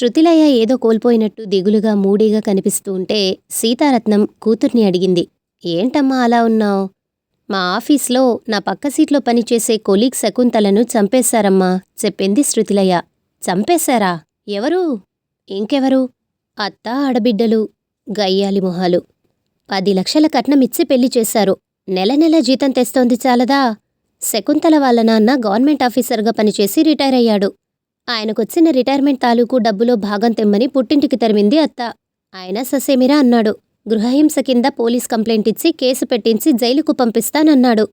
శృతిలయ ఏదో కోల్పోయినట్టు దిగులుగా మూడీగా కనిపిస్తూ ఉంటే సీతారత్నం కూతుర్ని అడిగింది. ఏంటమ్మా అలా ఉన్నావు? మా ఆఫీస్లో నా పక్క సీట్లో పనిచేసే కొలీగ్ శకుంతలను చంపేశారమ్మా చెప్పింది శృతిలయ. చంపేశారా? ఎవరు? ఇంకెవరు? అత్త ఆడబిడ్డలు గయ్యాలి మొహాలు. పది లక్షల కట్నమిచ్చి పెళ్ళి చేశారు. నెల నెల జీతం తెస్తోంది చాలదా? శకుంతల వాళ్ళ నాన్న గవర్నమెంట్ ఆఫీసర్గా పనిచేసి రిటైర్ అయ్యాడు. ఆయనకొచ్చిన రిటైర్మెంట్ తాలూకు డబ్బులో భాగం తెమ్మని పుట్టింటికి తరిమింది అత్త. ఆయన ససేమిరా అన్నాడు. గృహహింస కింద పోలీస్ కంప్లైంట్ ఇచ్చి కేసు పెట్టించి జైలుకు పంపిస్తానన్నాడు.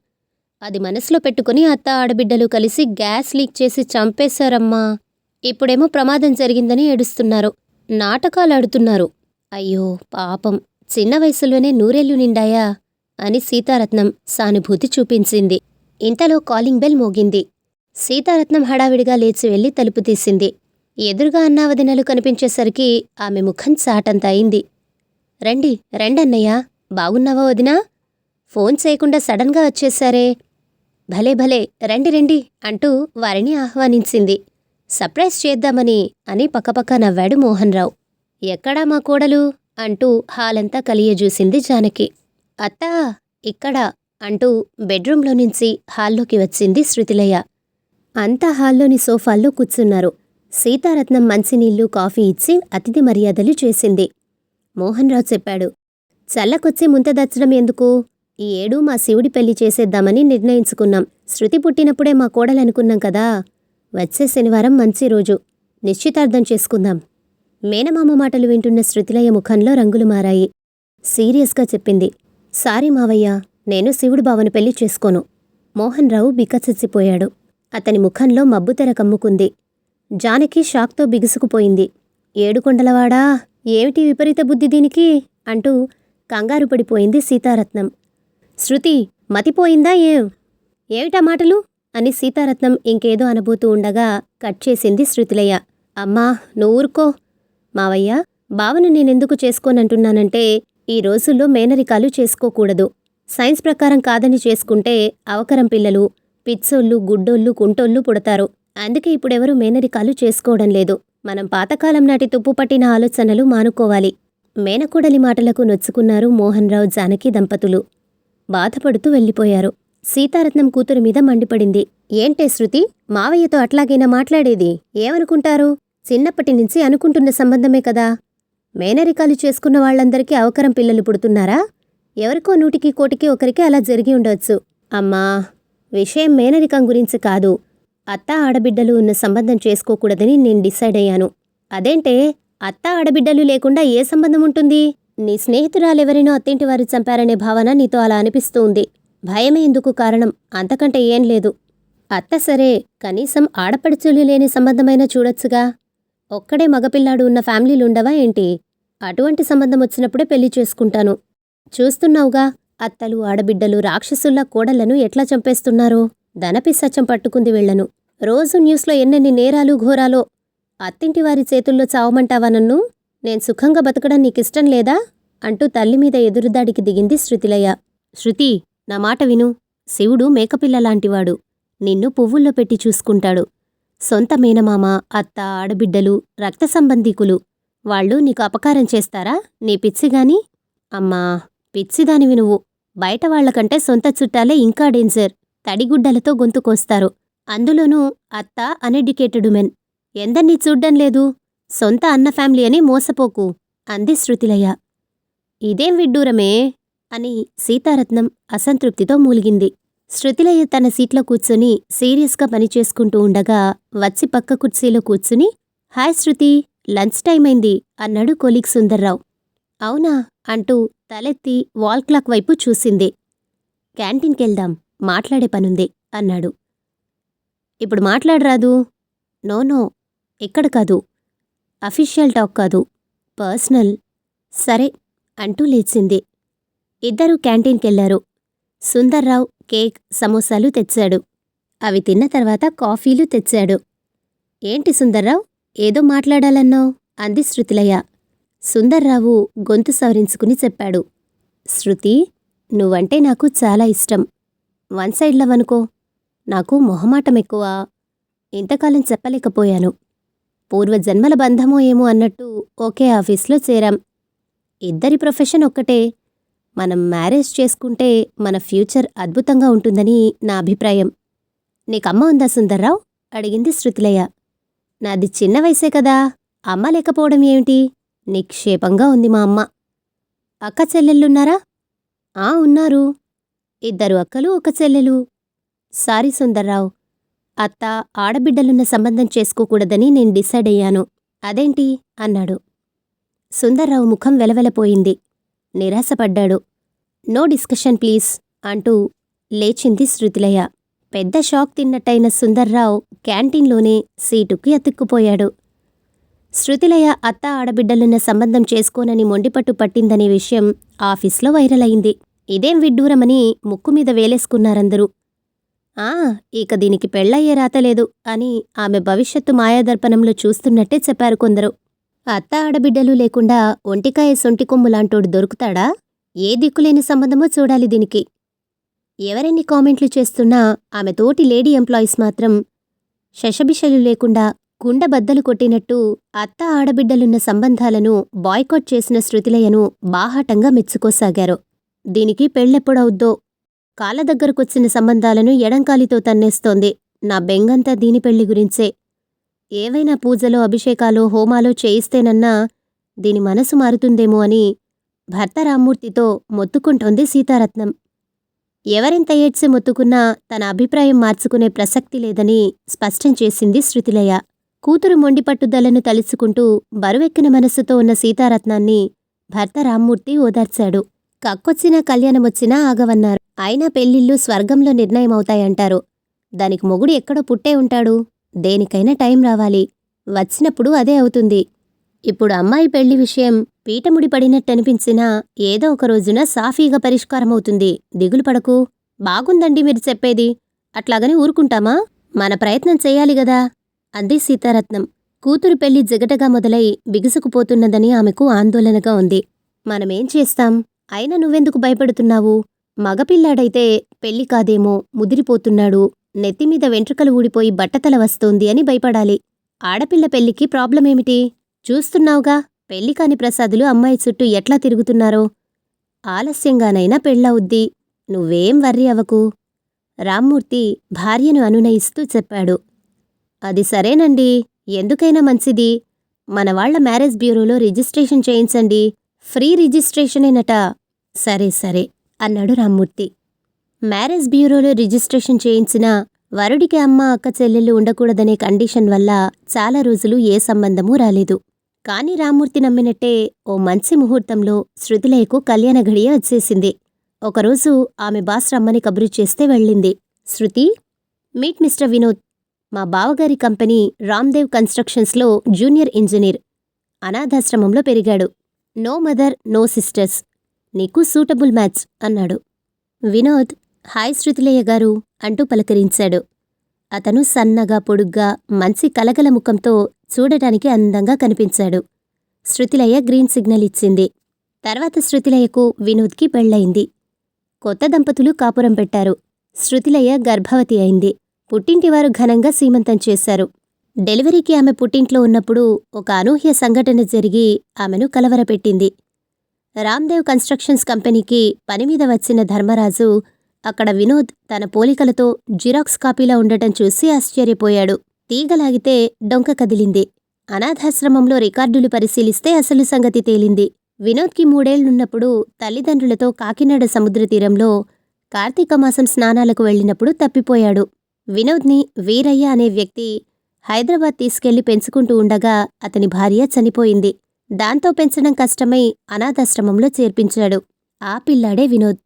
అది మనసులో పెట్టుకుని అత్త ఆడబిడ్డలు కలిసి గ్యాస్ లీక్ చేసి చంపేశారమ్మా. ఇప్పుడేమో ప్రమాదం జరిగిందని ఏడుస్తున్నారు. నాటకాలాడుతున్నారు. అయ్యో పాపం. చిన్న వయసులోనే నూరేళ్ళు నిండాయా? అని సీతారత్నం సానుభూతి చూపించింది. ఇంతలో కాలింగ్ బెల్ మోగింది. సీతారత్నం హడావిడిగా లేచి వెళ్ళి తలుపు తీసింది. ఎదురుగా అన్నావదినలు కనిపించేసరికి ఆమె ముఖం చాటంత అయింది. రండి రండన్నయ్య బాగున్నావా వదినా? ఫోన్ చేయకుండా సడన్గా వచ్చేశారే భలే భలే రండి రండి అంటూ వారిని ఆహ్వానించింది. సర్ప్రైజ్ చేద్దామని అని పక్కపక్క నవ్వాడు మోహన్ రావు ఎక్కడా మా కోడలు? అంటూ హాలంతా కలియజూసింది జానకి. అత్తా ఇక్కడ అంటూ బెడ్రూంలో నుంచి హాల్లోకి వచ్చింది శృతిలయ. అంతా హాల్లోని సోఫాల్లో కూర్చున్నారు. సీతారత్నం మంచినీళ్ళు కాఫీ ఇచ్చి అతిథి మర్యాదలు చేసింది. మోహన్రావు చెప్పాడు చల్లకొచ్చి ముంతదచ్చడం ఎందుకు? ఈ ఏడు మా శివుడి పెళ్ళి చేసేద్దామని నిర్ణయించుకున్నాం. శృతి పుట్టినప్పుడే మా కోడలనుకున్నాం కదా. వచ్చే శనివారం మంచి రోజు. నిశ్చితార్థం చేసుకుందాం. మేనమామ మాటలు వింటున్న శృతిలయ ముఖంలో రంగులు మారాయి. సీరియస్గా చెప్పింది సారీ మావయ్య నేను శివుడు బావను పెళ్ళి చేసుకోను. మోహన్ రావు బిక్కచచ్చిపోయాడు అతని ముఖంలో మబ్బుతెర కమ్ముకుంది. జానకి షాక్తో బిగుసుకుపోయింది. ఏడుకొండలవాడా ఏమిటి విపరీత బుద్ధి దీనికి? అంటూ కంగారు పడిపోయింది సీతారత్నం. శృతి మతిపోయిందా ఏం? ఏమిటా మాటలు? అని సీతారత్నం ఇంకేదో అనబోతూ ఉండగా కట్ చేసింది శృతిలయ్య అమ్మా నువ్వూరుకో మావయ్య బావను నేనెందుకు చేసుకోనంటున్నానంటే ఈ రోజుల్లో మేనరికాలు చేసుకోకూడదు. సైన్స్ ప్రకారం కాదని చేసుకుంటే అవకరం పిల్లలు పిచ్చోళ్ళు గుడ్డోళ్ళు కుంటోళ్ళు పుడతారు. అందుకే ఇప్పుడెవరు మేనరికాలు చేసుకోవడం లేదు. మనం పాతకాలం నాటి తుప్పు పట్టిన ఆలోచనలు మానుకోవాలి. మేనకోడలి మాటలకు నొచ్చుకున్నారు మోహన్ రావు జానకి దంపతులు. బాధపడుతూ వెళ్ళిపోయారు. సీతారత్నం కూతురు మీద మండిపడింది. ఏంటే శృతి? మావయ్యతో అట్లాగైనా మాట్లాడేది? ఏమనుకుంటారు? చిన్నప్పటి నుంచి అనుకుంటున్న సంబంధమే కదా. మేనరికాలు చేసుకున్న వాళ్ళందరికీ అవకరం పిల్లలు పుడుతున్నారా? ఎవరికో నూటికి కోటికి ఒకరికి అలా జరిగి ఉండవచ్చు అమ్మా! విషయం మేనరికం గురించి కాదు. అత్త ఆడబిడ్డలు ఉన్న సంబంధం చేసుకోకూడదని నేను డిసైడ్ అయ్యాను. అదేంటే అత్త ఆడబిడ్డలు లేకుండా ఏ సంబంధం ఉంటుంది? నీ స్నేహితురాలెవరినో అత్తింటి వారు చంపారనే భావన నీతో అలా అనిపిస్తూ ఉంది. భయమే ఎందుకు కారణం? అంతకంటే ఏం లేదు. అత్త సరే కనీసం ఆడపడుచులు లేని సంబంధమైనా చూడొచ్చుగా. ఒక్కడే మగపిల్లాడు ఉన్న ఫ్యామిలీలుండవా ఏంటి? అటువంటి సంబంధం వచ్చినప్పుడే పెళ్ళి చేసుకుంటాను. చూస్తున్నావుగా అత్తలు ఆడబిడ్డలు రాక్షసుల్లా కోడళ్ళను ఎట్లా చంపేస్తున్నారో? ధనపిసచ్చం పట్టుకుంది వీళ్ళను రోజు న్యూస్లో ఎన్నెన్ని నేరాలు ఘోరాలో అత్తింటి వారి చేతుల్లో చావమంటావా నన్ను? నేను సుఖంగా బతకడం నీకిష్టం లేదా? అంటూ తల్లి మీద ఎదురుదాడికి దిగింది శృతిలయ. శృతి నా మాట విను. శివుడు మేకపిల్లలాంటివాడు. నిన్ను పువ్వుల్లో పెట్టి చూసుకుంటాడు. సొంత మేనమామ అత్త ఆడబిడ్డలు రక్త సంబంధీకులు. వాళ్ళు నీకు అపకారం చేస్తారా? నీ పిచ్చిగాని అమ్మా పిచ్చిదానివి నువ్వు. బయట వాళ్ళకంటే సొంత చుట్టాలే ఇంకా డేంజర్. తడిగుడ్డలతో గొంతు కోస్తారు. అందులోనూ అత్త అన్ఎడ్యుకేటెడ్ ఉమెన్. ఎందర్నీ చూడ్డం లేదు. సొంత అన్న ఫ్యామిలీ అని మోసపోకు. అంది శృతిలయ్య ఇదేం విడ్డూరమే? అని సీతారత్నం అసంతృప్తితో మూలిగింది. శృతిలయ్య తన సీట్లో కూర్చుని సీరియస్గా పనిచేసుకుంటూ ఉండగా వచ్చి పక్క కుర్చీలో కూర్చుని హాయ్ శృతి లంచ్ టైం అయింది అన్నాడు కొలీగ్ సుందర్రావు. అవునా? అంటూ తలెత్తి వాల్ క్లాక్ వైపు చూసింది. క్యాంటీన్కెళ్దాం మాట్లాడే పనుంది అన్నాడు. ఇప్పుడు మాట్లాడరాదు నో నో ఇక్కడ కాదు. అఫీషియల్ టాక్ కాదు పర్సనల్. సరే అంటూ లేచింది. ఇద్దరూ క్యాంటీన్కెళ్ళారు. సుందర్రావు కేక్ సమోసాలు తెచ్చాడు. అవి తిన్న తర్వాత కాఫీలు తెచ్చాడు. ఏంటి సుందర్రావు? ఏదో మాట్లాడాలన్నావు అంది శృతిలయ. సుందర్రావు గొంతు సవరించుకుని చెప్పాడు. శృతి నువ్వంటే నాకు చాలా ఇష్టం. వన్ సైడ్ లవ్ అనుకో. నాకు మొహమాటం ఎక్కువ ఇంతకాలం చెప్పలేకపోయాను. పూర్వజన్మల బంధమో ఏమో అన్నట్టు ఒకే ఆఫీస్లో చేరాం. ఇద్దరి ప్రొఫెషన్ ఒక్కటే. మనం మ్యారేజ్ చేసుకుంటే మన ఫ్యూచర్ అద్భుతంగా ఉంటుందని నా అభిప్రాయం. నీకమ్మ ఉందా సుందర్రావు? అడిగింది శృతిలయ్య నాది చిన్న వయసే కదా. అమ్మ లేకపోవడం ఏమిటి? నిక్షేపంగా ఉంది మా అమ్మ. అక్క చెల్లెళ్ళున్నారా? ఆ ఉన్నారు. ఇద్దరు అక్కలు ఒక చెల్లెలు. సారీ సుందర్రావు. అత్త ఆడబిడ్డలున్న సంబంధం చేసుకోకూడదని నేను డిసైడ్ అయ్యాను. అదేంటి? అన్నాడు. సుందర్రావు ముఖం వెలవెలపోయింది. నిరాశపడ్డాడు. నో డిస్కషన్ ప్లీజ్ అంటూ లేచింది శృతిలయ. పెద్ద షాక్ తిన్నట్టయిన సుందర్రావు క్యాంటీన్లోనే సీటుకి అతుక్కుపోయాడు. శృతిలయ అత్త ఆడబిడ్డలున్న సంబంధం చేసుకోనని మొండిపట్టు పట్టిందనే విషయం ఆఫీస్లో వైరల్ అయింది ఇదేం విడ్డూరమని ముక్కు మీద వేలేసుకున్నారందరూ. ఆ ఇక దీనికి పెళ్ళయ్యే రాతలేదు అని ఆమె భవిష్యత్తు మాయాదర్పణంలో చూస్తున్నట్టే చెప్పారు కొందరు. అత్త ఆడబిడ్డలు లేకుండా ఒంటికాయ సొంటి కొమ్ములాంటోడు దొరుకుతాడా? ఏ దిక్కులేని సంబంధమో చూడాలి దీనికి. ఎవరెన్ని కామెంట్లు చేస్తున్నా ఆమె తోటి లేడీ ఎంప్లాయీస్ మాత్రం శశభిషలు లేకుండా కుండబద్దలు కొట్టినట్టు అత్త ఆడబిడ్డలున్న సంబంధాలను బాయ్కాట్ చేసిన శృతిలయను బాహాటంగా మెచ్చుకోసాగారు. దీనికి పెళ్ళెప్పుడవుద్దో? కాళ్ళ దగ్గరకొచ్చిన సంబంధాలను ఎడంకాలితో తన్నేస్తోంది నా బెంగంతా దీని పెళ్ళి గురించే. ఏవైనా పూజలో అభిషేకాలో హోమాలో చేయిస్తేనన్నా దీని మనసు మారుతుందేమో అని భర్త రామ్మూర్తితో మొత్తుకుంటోంది సీతారత్నం. ఎవరెంత ఏడ్చి మొత్తుకున్నా తన అభిప్రాయం మార్చుకునే ప్రసక్తి లేదని స్పష్టం చేసింది శృతిలయ. కూతురు మొండి పట్టుదలను తలుచుకుంటూ బరువెక్కిన మనస్సుతో ఉన్న సీతారత్నాన్ని భర్త రామ్మూర్తి ఓదార్చాడు. కక్కొచ్చినా కళ్యాణమొచ్చినా ఆగవన్నారు. అయినా పెళ్ళిళ్ళు స్వర్గంలో నిర్ణయమవుతాయంటారు. దానికి మొగుడు ఎక్కడో పుట్టే ఉంటాడు. దేనికైనా టైం రావాలి. వచ్చినప్పుడు అదే అవుతుంది. ఇప్పుడు అమ్మాయి పెళ్ళి విషయం పీటముడి పడినట్టనిపించినా ఏదో ఒక రోజున సాఫీగా పరిష్కారమవుతుంది. దిగులు పడకు. బాగుందండి మీరు చెప్పేది. అట్లాగని ఊరుకుంటామా? మన ప్రయత్నం చేయాలి గదా. అంది సీతారత్నం. కూతురు పెళ్ళి జగటగా మొదలై బిగుసుకుపోతున్నదని ఆమెకు ఆందోళనగా ఉంది. మనమేం చేస్తాం? అయినా నువ్వెందుకు భయపడుతున్నావు? మగపిల్లాడైతే పెళ్ళి కాదేమో ముదిరిపోతున్నాడు. నెత్తిమీద వెంట్రుకలు ఊడిపోయి బట్టతల వస్తోంది అని భయపడాలి. ఆడపిల్ల పెళ్ళికి ప్రాబ్లమేమిటి? చూస్తున్నావుగా పెళ్ళి కాని ప్రసాదులు అమ్మాయి చుట్టూ ఎట్లా తిరుగుతున్నారో? ఆలస్యంగానైనా పెళ్ళవుద్ది. నువ్వేం వర్రి అవకు? రామ్మూర్తి భార్యను అనునయిస్తూ చెప్పాడు. అది సరేనండి. ఎందుకైనా మంచిది. మన వాళ్ళ మ్యారేజ్ బ్యూరోలో రిజిస్ట్రేషన్ చేయించండి. ఫ్రీ రిజిస్ట్రేషనేనట సరే సరే అన్నాడు రామ్మూర్తి. మ్యారేజ్ బ్యూరోలో రిజిస్ట్రేషన్ చేయించిన వరుడికి అమ్మ అక్క చెల్లెళ్ళు ఉండకూడదనే కండిషన్ వల్ల చాలా రోజులు ఏ సంబంధమూ రాలేదు. కాని రామ్మూర్తి నమ్మినట్టే ఓ మంచి ముహూర్తంలో శృతిలయకు కళ్యాణ ఘడియ వచ్చేసింది. ఒకరోజు ఆమె బాస్ రమ్మని కబురు చేస్తే వెళ్ళింది. Shruti meet mister Vinod. మా బావగారి కంపెనీ రామ్దేవ్ కన్స్ట్రక్షన్స్లో జూనియర్ ఇంజనీర్. అనాథాశ్రమంలో పెరిగాడు. No mother no sisters. నీకు సూటబుల్ మ్యాచ్ అన్నాడు. వినోద్ హాయ్ శృతిలేయ గారు అంటూ పలకరించాడు. అతను సన్నగా పొడుగ్గా మంచి కలగల ముఖంతో చూడటానికి అందంగా కనిపించాడు. శృతిలయ్య గ్రీన్ సిగ్నల్ ఇచ్చింది. తర్వాత శృతిలయ్యకు వినోద్కి పెళ్ళయింది కొత్త దంపతులు కాపురం పెట్టారు. శృతిలయ్య గర్భవతి అయింది. పుట్టింటివారు ఘనంగా సీమంతం చేశారు. డెలివరీకి ఆమె పుట్టింట్లో ఉన్నప్పుడు ఒక అనూహ్య సంఘటన జరిగి ఆమెను కలవరపెట్టింది. రామ్దేవ్ కన్స్ట్రక్షన్స్ కంపెనీకి పనిమీద వచ్చిన ధర్మరాజు అక్కడ వినోద్ తన పోలికలతో జిరాక్స్ కాపీలా ఉండటం చూసి ఆశ్చర్యపోయాడు. తీగలాగితే డొంక కదిలింది. అనాథాశ్రమంలో రికార్డులు పరిశీలిస్తే అసలు సంగతి తేలింది. వినోద్కి మూడేళ్ళున్నప్పుడు తల్లిదండ్రులతో కాకినాడ సముద్ర తీరంలో కార్తీక మాసం స్నానాలకు వెళ్ళినప్పుడు తప్పిపోయాడు. వినోద్ని వీరయ్య అనే వ్యక్తి హైదరాబాద్ తీసుకెళ్ళి పెంచుకుంటూ ఉండగా అతని భార్య చనిపోయింది. దాంతో పెంచడం కష్టమై అనాథాశ్రమంలో చేర్పించాడు. ఆ పిల్లాడే వినోద్.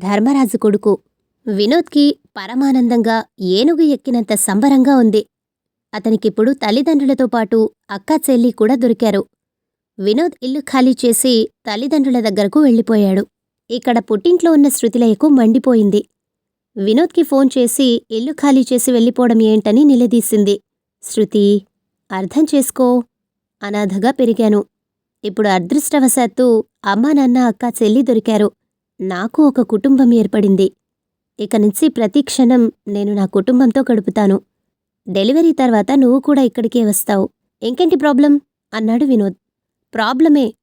ధర్మరాజు కొడుకు. వినోద్కి పరమానందంగా ఏనుగు ఎక్కినంత సంబరంగా ఉంది. అతనికిప్పుడు తల్లిదండ్రులతో పాటు అక్కా చెల్లి కూడా దొరికారు. వినోద్ ఇల్లు ఖాళీ చేసి తల్లిదండ్రుల దగ్గరకు వెళ్ళిపోయాడు. ఇక్కడ పుట్టింట్లో ఉన్న శృతిలయకు మండిపోయింది. వినోద్కి ఫోన్ చేసి ఇల్లు ఖాళీ చేసి వెళ్ళిపోవడం ఏంటని నిలదీసింది. శృతి అర్థం చేసుకో. అనాథగా పెరిగాను. ఇప్పుడు అదృష్టవశాత్తు అమ్మా నాన్న అక్క చెల్లి దొరికారు. నాకు ఒక కుటుంబం ఏర్పడింది. ఇక నుంచి ప్రతి క్షణం నేను నా కుటుంబంతో గడుపుతాను. డెలివరీ తర్వాత నువ్వు కూడా ఇక్కడికే వస్తావు. ఇంకేంటి ప్రాబ్లం? అన్నాడు వినోద్. ప్రాబ్లమే.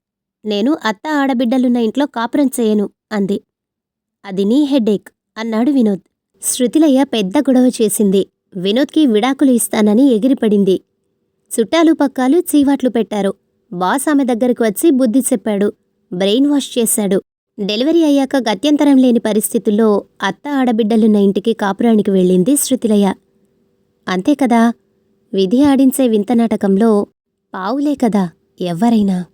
నేను అత్త ఆడబిడ్డలున్న ఇంట్లో కాపురం చేయను అంది. అది నీ హెడేక్. అన్నాడు వినోద్. శృతిలయ్య పెద్ద గొడవ చేసింది. వినోద్కి విడాకులు ఇస్తానని ఎగిరిపడింది. చుట్టాలు పక్కాలు చీవాట్లు పెట్టారు. బాస్ ఆమె దగ్గరకు వచ్చి బుద్ధి చెప్పాడు. బ్రెయిన్ వాష్ చేశాడు. డెలివరీ అయ్యాక గత్యంతరం లేని పరిస్థితుల్లో అత్త ఆడబిడ్డలున్న ఇంటికి కాపురానికి వెళ్ళింది శృతిలయ్య. అంతే కదా? విధి ఆడించే వింత నాటకంలో పావులే కదా ఎవ్వరైనా?